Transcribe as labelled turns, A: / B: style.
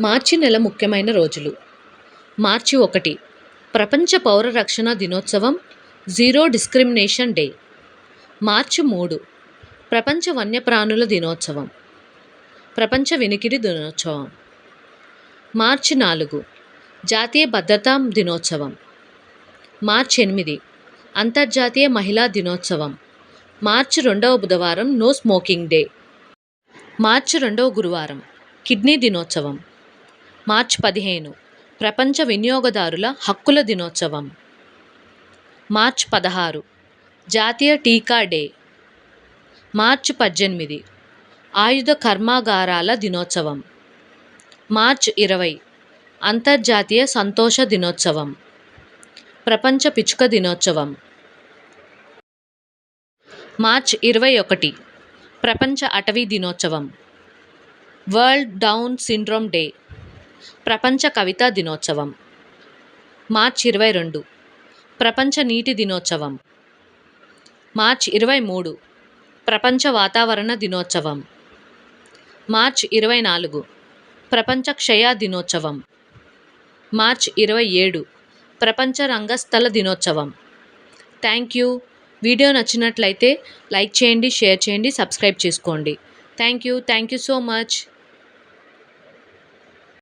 A: మార్చి నెల ముఖ్యమైన రోజులు. మార్చి ఒకటి ప్రపంచ పౌర రక్షణ దినోత్సవం జీరో డిస్క్రిమినేషన్ డే. మార్చి మూడు ప్రపంచ వన్యప్రాణుల దినోత్సవం ప్రపంచ వినికిడి దినోత్సవం. మార్చి నాలుగు జాతీయ భద్రతా దినోత్సవం. మార్చి ఎనిమిది అంతర్జాతీయ మహిళా దినోత్సవం. మార్చి రెండవ బుధవారం నో స్మోకింగ్ డే. మార్చి రెండవ గురువారం కిడ్నీ దినోత్సవం. మార్చ్ పదిహేను. ప్రపంచ వినియోగదారుల హక్కుల దినోత్సవం. మార్చ్ పదహారు. జాతీయ టీకా డే. మార్చ్ పద్దెనిమిది. ఆయుధ కర్మాగారాల దినోత్సవం. మార్చ్ ఇరవై. అంతర్జాతీయ సంతోష దినోత్సవం. ప్రపంచ పిచ్చుక దినోత్సవం. మార్చ్ ఇరవై ఒకటి. ప్రపంచ అటవీ దినోత్సవం. World down syndrome day. ప్రపంచ కవితా దినోత్సవం. మార్చ్ ఇరవై రెండు. ప్రపంచ నీటి దినోత్సవం. మార్చ్ ఇరవై మూడు. ప్రపంచ వాతావరణ దినోత్సవం. మార్చ్ ఇరవై నాలుగు. ప్రపంచ క్షయ దినోత్సవం. మార్చ్ ఇరవై ఏడు. ప్రపంచ రంగస్థల దినోత్సవం. Thank you. వీడియో నచ్చినట్లయితే లైక్ చేయండి షేర్ చేయండి సబ్స్క్రైబ్ చేసుకోండి. Thank you. Thank you so much.